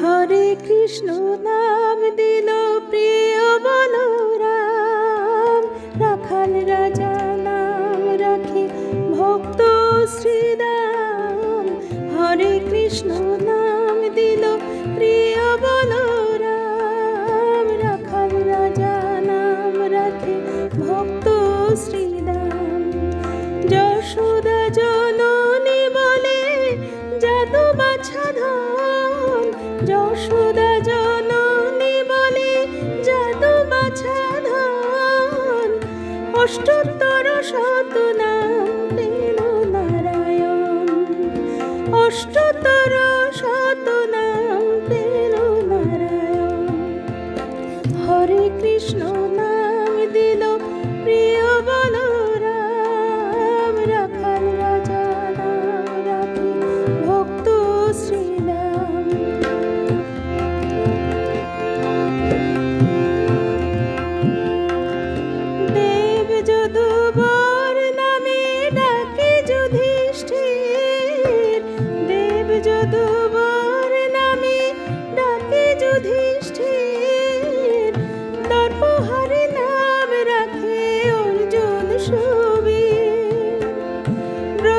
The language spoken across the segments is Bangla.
হরে কৃষ্ণ নাম দিল প্রিয় বলরাম। রাখাল রাজা নাম রাখে ভক্ত শ্রীরাম। হরে কৃষ্ণ নাম দিল প্রিয় বলরাম। রাখাল রাজা নাম রাখে ভক্ত শ্রীরাম। যশোদা যশোদা জননী বলে জাদু বাছা ধন অষ্টোত্তর শত নাম নারায়ণ। অষ্টোত্তর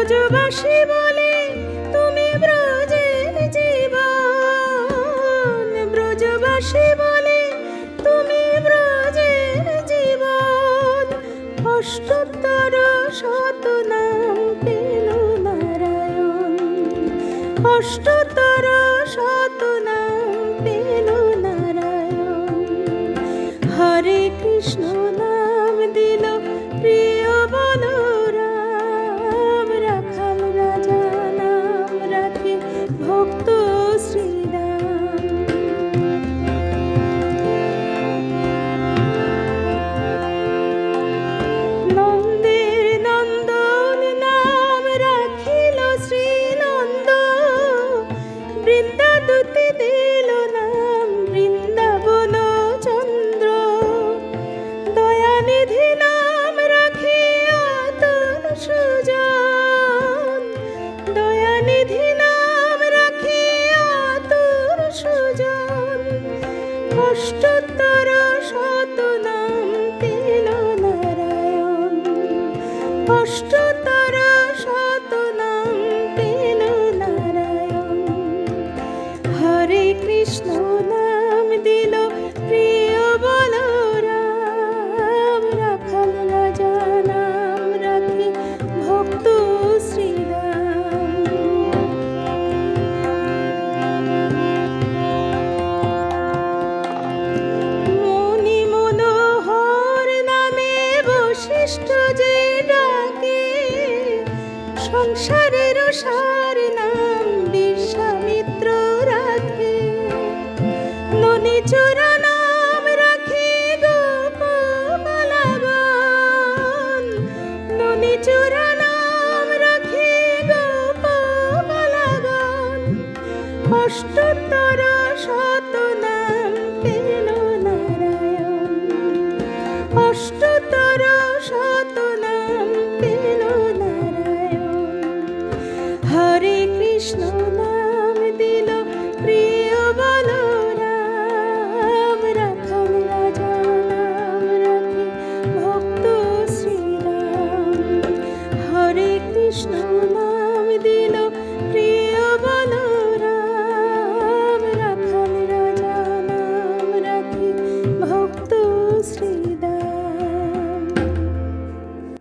ব্রজবাসী বলে, তুমি ব্রজের জীবন। ব্রজবাসী বলে, তুমি ব্রজের জীবন। অষ্টোত্তর শত নাম পেল নারায়ণ। অষ্টোত্তর শত বশিষ্ঠ যে ডাকে, সংসারের সার নাম বিশ্বামিত্র রাখে ননি চোরা নাম রাখে গোপমালাগন ননি চোরা নাম রাখে গোপমালাগন অষ্টোত্তর শত হরে